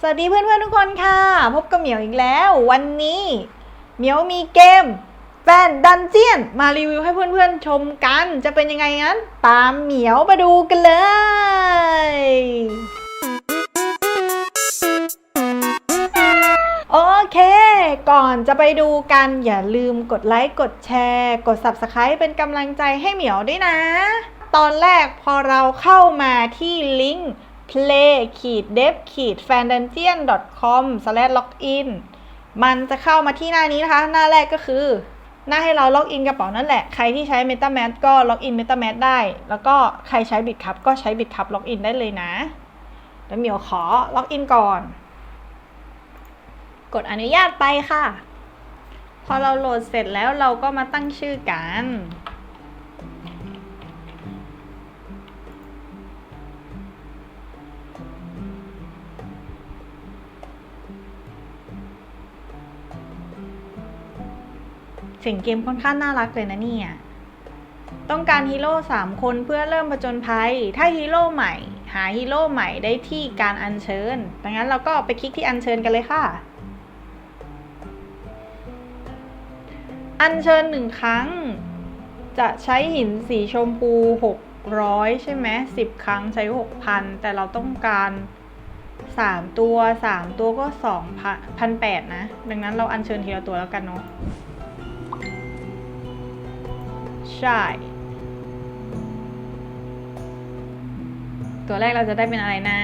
สวัสดีเพื่อนๆทุกคนค่ะ พบกับเหมียวอีกแล้ว วันนี้เหมียวมีเกมแฟนดันเจียนมารีวิวให้เพื่อนๆชมกัน จะเป็นยังไงงั้น ตามเหมียวมาดูกันเลย โอเค ก่อนจะไปดูกันอย่าลืมกดไลค์กดแชร์ กด Subscribe เป็นกำลังใจให้เหมียวด้วยนะ ตอนแรกพอเราเข้ามาที่ลิงก์ play dev fandungeon com login มันจะเข้ามาที่หน้านี้นะคะ หน้าแรกก็คือ หน้าให้เราล็อกอินกระเป๋านั่นแหละ ใครที่ใช้ MetaMask ก็ล็อกอิน MetaMask ได้ แล้วก็ใครใช้ Bitcup ก็ใช้ Bitcup ล็อกอินได้เลยนะ แล้วเหมียวขอล็อกอินก่อน กดอนุญาตไปค่ะ พอเราโหลดเสร็จแล้วเราก็มาตั้งชื่อกัน สียงเกมค่อนข้างน่ารักเลยนะเนี่ย ต้องการฮีโร่3คนเพื่อเริ่มผจญภัย ถ้าฮีโร่ใหม่ หาฮีโร่ใหม่ได้ที่การอัญเชิญ ดังนั้นเราก็ไปคลิกที่อัญเชิญกันเลยค่ะ อัญเชิญหนึ่งครั้ง จะใช้หินสีชมพู 600 ใช่ไหม10 ครั้งใช้ 6,000 แต่เราต้องการ3ตัว3ตัวก็2,800นะ ดังนั้นเราอัญเชิญทีละตัวแล้วกันเนาะ ใช่ ตัวแรกเราจะได้เป็นอะไรนะ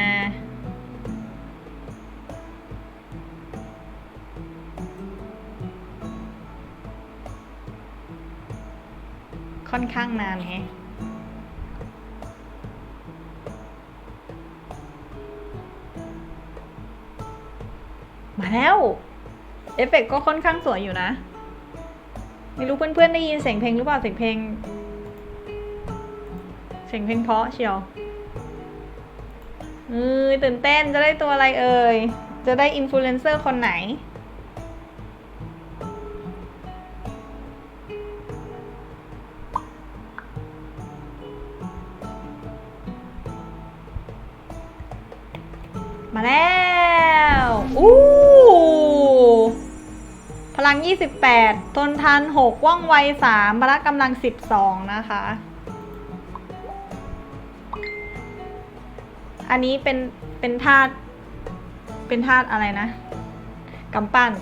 ค่อนข้างนานแฮะมาแล้ว เอฟเฟกต์ก็ค่อนข้างสวยอยู่นะ ไม่รู้เพื่อนๆได้ยินเสียงเพลงหรือเปล่าเสียงเพลง เสียงเพลงเพราะเชียวเออตื่นเต้นจะได้ตัวอะไรเอ่ย จะได้อินฟลูเอนเซอร์คนไหน 28 ทนทาน 6 ว่องไว 3พละกำลัง 12 นะคะ อันนี้เป็น เป็นธาตุ เป็นธาตุอะไรนะกำปั้น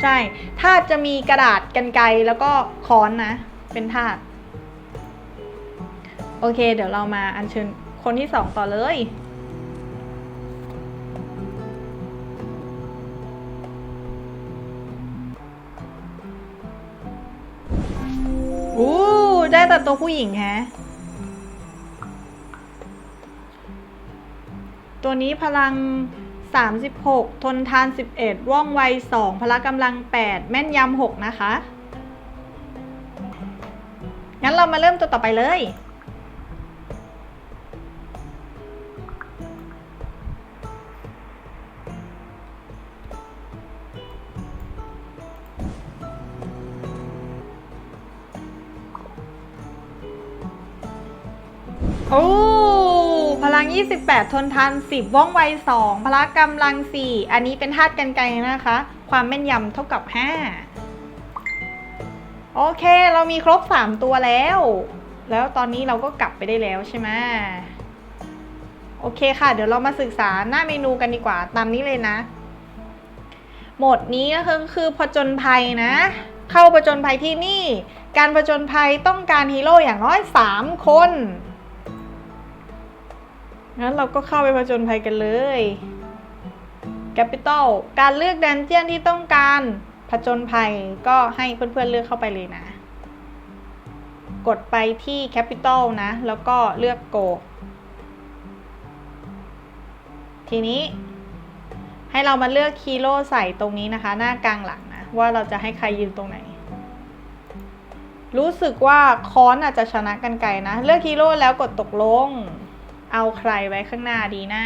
ใช่ ธาตุจะมีกระดาษกันไกรแล้วก็ค้อนนะ เป็นธาตุ โอเค เดี๋ยวเรามาอัญเชิญคนที่สองต่อเลย แต่ตัวผู้หญิงแฮะ ตัวนี้พลัง 36 ทนทาน 11 ว่องไว 2 พละกำลัง 8 แม่นยำ 6 นะคะ งั้นเรามาเริ่มตัวต่อไปเลย โอ้ พลัง 28 ทนทาน 10 ว่องไว 2 พละกำลัง 4 อันนี้เป็นธาตุกันไกรนะคะ ความแม่นยำเท่ากับ 5 โอเค เรามีครบ 3 ตัวแล้ว แล้วตอนนี้เราก็กลับไปได้แล้วใช่ไหมโอเคค่ะ เดี๋ยวเรามาศึกษาหน้าเมนูกันดีกว่า ตามนี้เลยนะโหมดนี้ก็คือคือผจญภัยนะ เข้าผจญภัยที่นี่ การผจญภัยต้องการฮีโร่อย่างน้อย 3 คน งั้นเราก็เข้าไปผจญภัยกันเลย Capital การเลือกดันเจียนที่ต้องการผจญภัยก็ให้เพื่อนๆเลือกเข้าไปเลยนะ กดไปที่ Capital นะ แล้วก็เลือก Go ทีนี้ให้เรามาเลือกคีโร่ใส่ตรงนี้นะคะ หน้ากลางหลังนะ ว่าเราจะให้ใครยืนตรงไหน รู้สึกว่าคอนอาจจะชนะกันไกลนะ เลือกฮีโร่แล้วกดตกลง เอาใครไว้ข้างหน้าดีนะ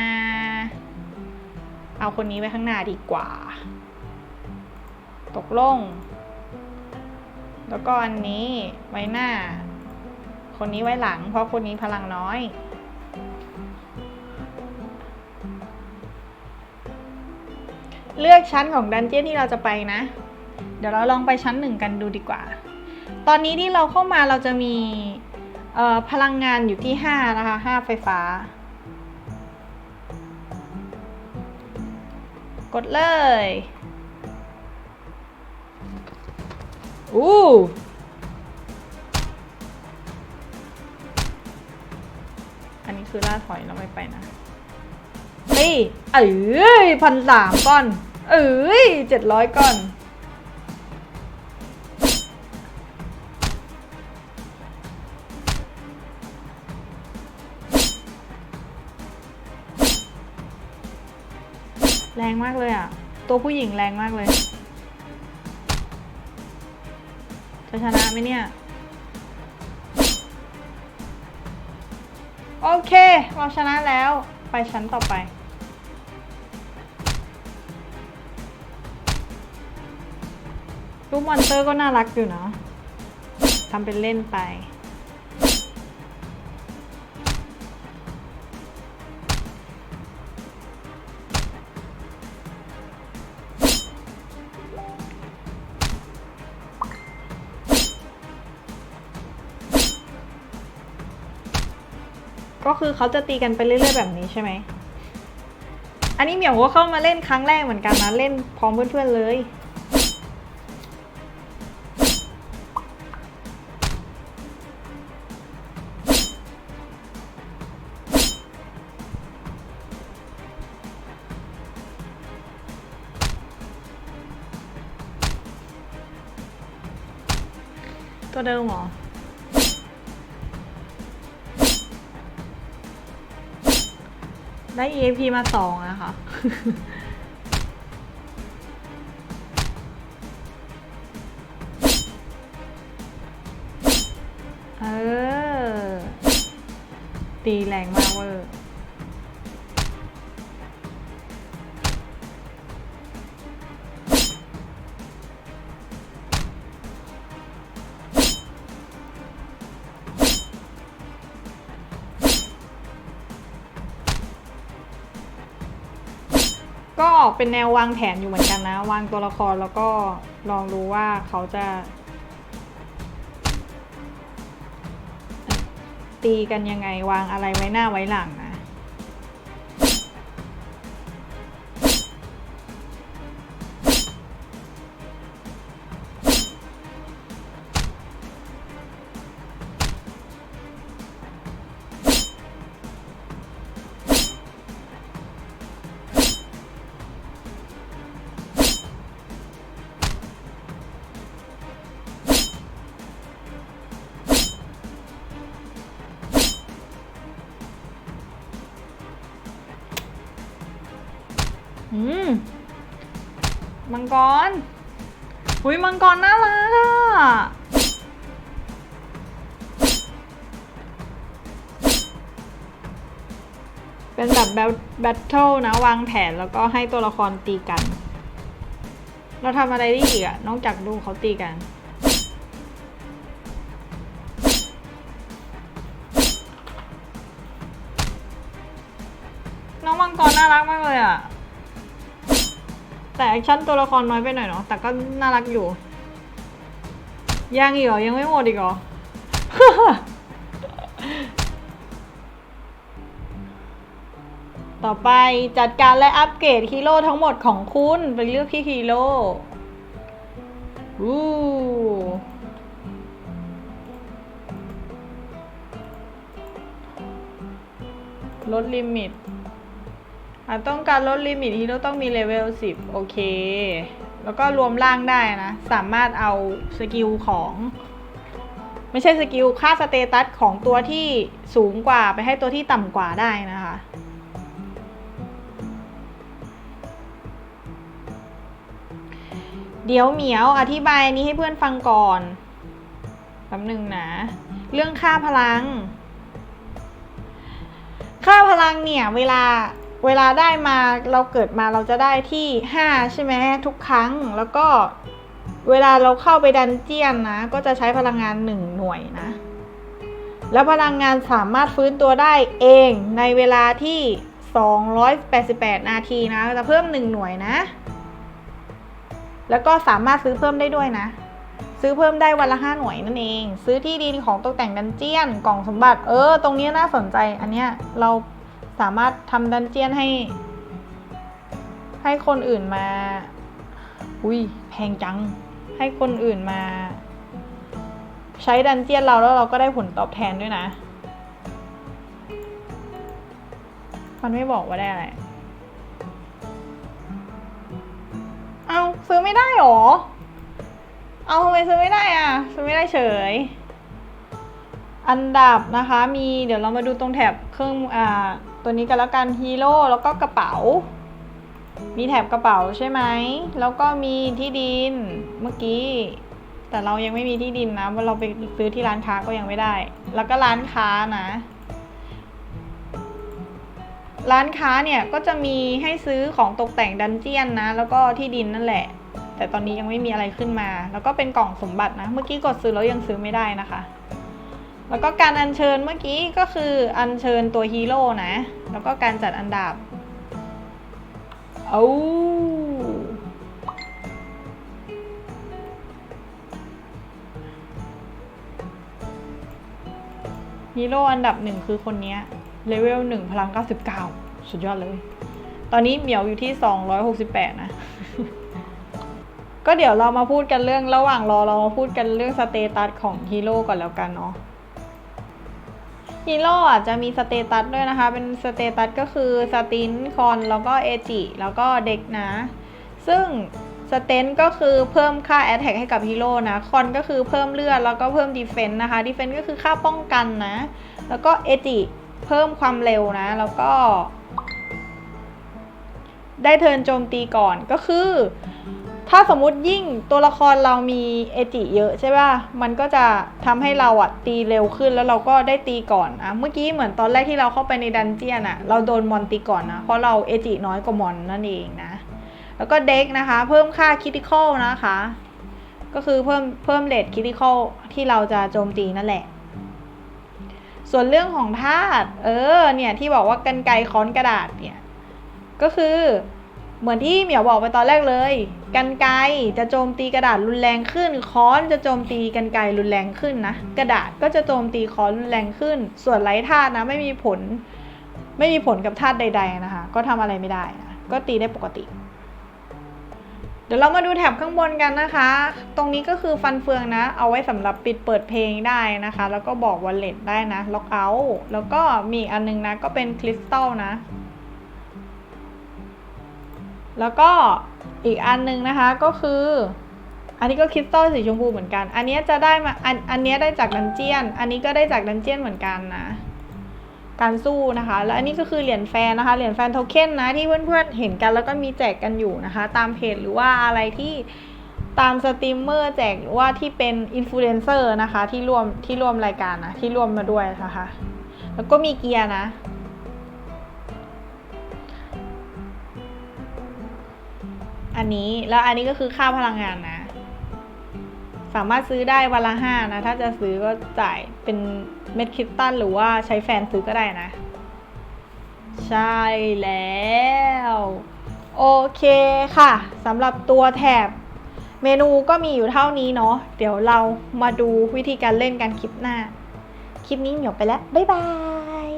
เอาคนนี้ไว้ข้างหน้าดีกว่า ตกลง แล้วก็อันนี้ไว้หน้า คนนี้ไว้หลัง เพราะคนนี้พลังน้อยเลือกชั้นของดันเจี้ยนที่เราจะไปนะ เดี๋ยวเราลองไปชั้นหนึ่งกันดูดีกว่า ตอนนี้ที่เราเข้ามาเราจะมี พลังงานอยู่ที่ 5 นะคะ 5 ไฟฟ้า กดเลยอู้อันนี้คือล่าถอยเราไม่ไปนะ นี่ เอ้ยพันสามก้อน เอ้ยเจ็ดร้อยก้อน แรงมากเลยอะ ตัวผู้หญิงแรงมากเลย จะชนะไหมเนี่ย โอเค เราชนะแล้ว ไปชั้นต่อไป รูปมอนเตอร์ก็น่ารักอยู่เนาะทำเป็นเล่นไป คือเขาจะตีกันไปเรื่อยๆแบบนี้ใช่ไหม อันนี้เหมียวก็เข้ามาเล่นครั้งแรกเหมือนกันนะ เล่นพร้อมเพื่อนๆเลยตัวเดิมหรอ ได้ EMP มาสองนะคะเออ ตีแรงมากเวอร์ ก็ออกเป็นแนววางแผนอยู่เหมือนกันนะ วางตัวละครแล้วก็ลองดูว่าเขาจะ ตีกันยังไงวางอะไรไว้หน้าไว้หลังนะ อืมมังกรอุ้ยมังกรน่ารักอะเป็นแบบแบทเทิลนะ วางแผนแล้วก็ให้ตัวละครตีกัน เราทำอะไรได้อีกอะนอกจากดูเขาตีกัน น้องมังกรน่ารักมากเลยอะ แต่แอคชั่นตัวละครน้อยไปหน่อยเนาะแต่ก็น่ารักอยู่ ยังอีกเหรอ ยังไม่หมดอีกเหรอ ต่อไปจัดการและอัปเกรดฮีโร่ทั้งหมดของคุณไปเลือกที่ฮีโร่อู้ลดลิมิต อะต้องการลดลิมิตฮีโร่ต้องมีเลเวล10 โอเค แล้วก็รวมร่างได้นะ สามารถเอาสกิลของ ไม่ใช่สกิล ค่าสเตตัสของตัวที่สูงกว่าไปให้ตัวที่ต่ำกว่าได้นะคะ เดี๋ยวเหมียวอธิบายอันนี้ให้เพื่อนฟังก่อนแป๊บหนึ่งนะ เรื่องค่าพลัง ค่าพลังเนี่ย เวลา เวลาได้มาเราเกิดมาเราจะได้ที่ 5 ใช่ไหมทุกครั้งแล้วก็เวลาเราเข้าไปดันเจียนนะ ก็จะใช้พลังงาน 1 หน่วยนะ แล้วพลังงานสามารถฟื้นตัวได้เองในเวลาที่ 288 นาทีนะ จะเพิ่ม 1 หน่วยนะ แล้วก็สามารถซื้อเพิ่มได้ด้วยนะ ซื้อเพิ่มได้วันละห้าหน่วยนั่นเอง ซื้อที่ดินของตกแต่งดันเจียนกล่องสมบัติ เออ ตรงนี้น่าสนใจอันเนี้ยเรา สามารถทำดันเจียนให้ ให้คนอื่นมา อุ้ยแพงจัง ให้คนอื่นมา ใช้ดันเจียนเราแล้วเราก็ได้ผลตอบแทนด้วยนะ มันไม่บอกว่าได้อะไร เอาซื้อไม่ได้หรอ เอาทำไมซื้อไม่ได้อะ ซื้อไม่ได้เฉยอันดับนะคะมีเดี๋ยวเรามาดูตรงแถบเครื่องอ่า ตัวนี้กันแล้วกันฮีโร่แล้วก็กระเป๋า มีแถบกระเป๋าใช่ไหม แล้วก็มีที่ดินเมื่อกี้ แต่เรายังไม่มีที่ดินนะเพราะเราไปซื้อที่ร้านค้าก็ยังไม่ได้ แล้วก็ร้านค้านะ ร้านค้าเนี่ยก็จะมีให้ซื้อของตกแต่งดันเจียนนะ แล้วก็ที่ดินนั่นแหละ แต่ตอนนี้ยังไม่มีอะไรขึ้นมา แล้วก็เป็นกล่องสมบัตินะ เมื่อกี้กดซื้อแล้วยังซื้อไม่ได้นะคะ แล้วก็การอัญเชิญเมื่อกี้ก็คืออัญเชิญตัวฮีโร่นะ แล้วก็การจัดอันดับเอาฮีโร่อันดับหนึ่งคือคนเนี้ยเลเวลหนึ่งพลัง99สุดยอดเลย ตอนนี้เหมียวอยู่ที่268นะ ก็เดี๋ยวเรามาพูดกันเรื่องระหว่างรอเรามาพูดกันเรื่องสเตตัสของฮีโร่ก่อนแล้วกันเนาะ ฮีโร่อะจะมีสเตตัสด้วยนะคะ เป็นสเตตัสก็คือสตินคอน แล้วก็เอจิ แล้วก็เด็กนะ ซึ่งสเตนก็คือเพิ่มค่าแอ t แทกให้กับฮีโร่นะ คอนก็คือเพิ่มเลือด แล้วก็เพิ่มดีเฟนต์นะคะ ดีเฟนต์ก็คือค่าป้องกันนะ แล้วก็เอจิ เพิ่มความเร็วนะ แล้วก็ ได้เทิร์นโจมตีก่อนก็คือ ถ้าสมมุติยิ่งตัวละครเรามีเอจิเยอะใช่ป่ะ มันก็จะทำให้เราอะตีเร็วขึ้นแล้วเราก็ได้ตีก่อนอะเมื่อกี้เหมือนตอนแรกที่เราเข้าไปในดันเจียนอะเราโดนมอนตีก่อนนะ เพราะเราเอจิน้อยกว่ามอนนั่นเองนะ แล้วก็เด็กนะคะ เพิ่มค่าคิติคอลนะคะ ก็คือเพิ่มเพิ่มเลทคิติคอลที่เราจะโจมตีนั่นแหละ ส่วนเรื่องของธาตุเออเนี่ยที่บอกว่ากันไกรค้อนกระดาษเนี่ยก็คือ เหมือนที่เหมียวบอกไปตอนแรกเลย กันไกจะโจมตีกระดาษรุนแรงขึ้น ค้อนจะโจมตีกันไกรรุนแรงขึ้นนะ กระดาษก็จะโจมตีค้อนรุนแรงขึ้น ส่วนไร้ธาตุนะไม่มีผล ไม่มีผลกับธาตุใด ๆนะคะ ก็ทำอะไรไม่ได้นะก็ตีได้ปกติ เดี๋ยวเรามาดูแถบข้างบนกันนะคะ ตรงนี้ก็คือฟันเฟืองนะ เอาไว้สำหรับปิดเปิดเพลงได้นะคะ แล้วก็บอกวอลเล็ตได้นะ ล็อกเอาท์แล้วก็มีอันนึงนะ ก็เป็นคริสตัลนะ แล้วก็อีกอันหนึงนะคะก็คือ อันนี้ก็คริสตัลสีชมพูเหมือนกัน อันนี้จะได้มาอันอันนี้ได้จากดันเจียน อันนี้ก็ได้จากดันเจียนเหมือนกันนะ การสู้นะคะ แล้วอันนี้ก็คือเหรียญแฟนนะคะ เหรียญแฟนโทเค็นนะที่เพื่อนๆเห็นกันแล้วก็มีแจกกันอยู่นะคะ ตามเพจหรือว่าอะไรที่ตามสตรีมเมอร์แจกหรือว่าที่เป็นอินฟลูเอนเซอร์นะคะที่ร่วมที่ร่วมรายการนะที่ร่วมมาด้วยนะคะ แล้วก็มีเกียร์นะ อันนี้แล้วอันนี้ก็คือค่าพลังงานนะ สามารถซื้อได้วันละห้านะ ถ้าจะซื้อก็จ่ายเป็นเม็ดคริสตัลหรือว่าใช้แฟนซื้อก็ได้นะ ใช่แล้ว โอเคค่ะสำหรับตัวแถบเมนูก็มีอยู่เท่านี้เนาะเดี๋ยวเรามาดูวิธีการเล่นกันคลิปหน้า คลิปนี้เหมียวไปแล้ว บ๊ายบาย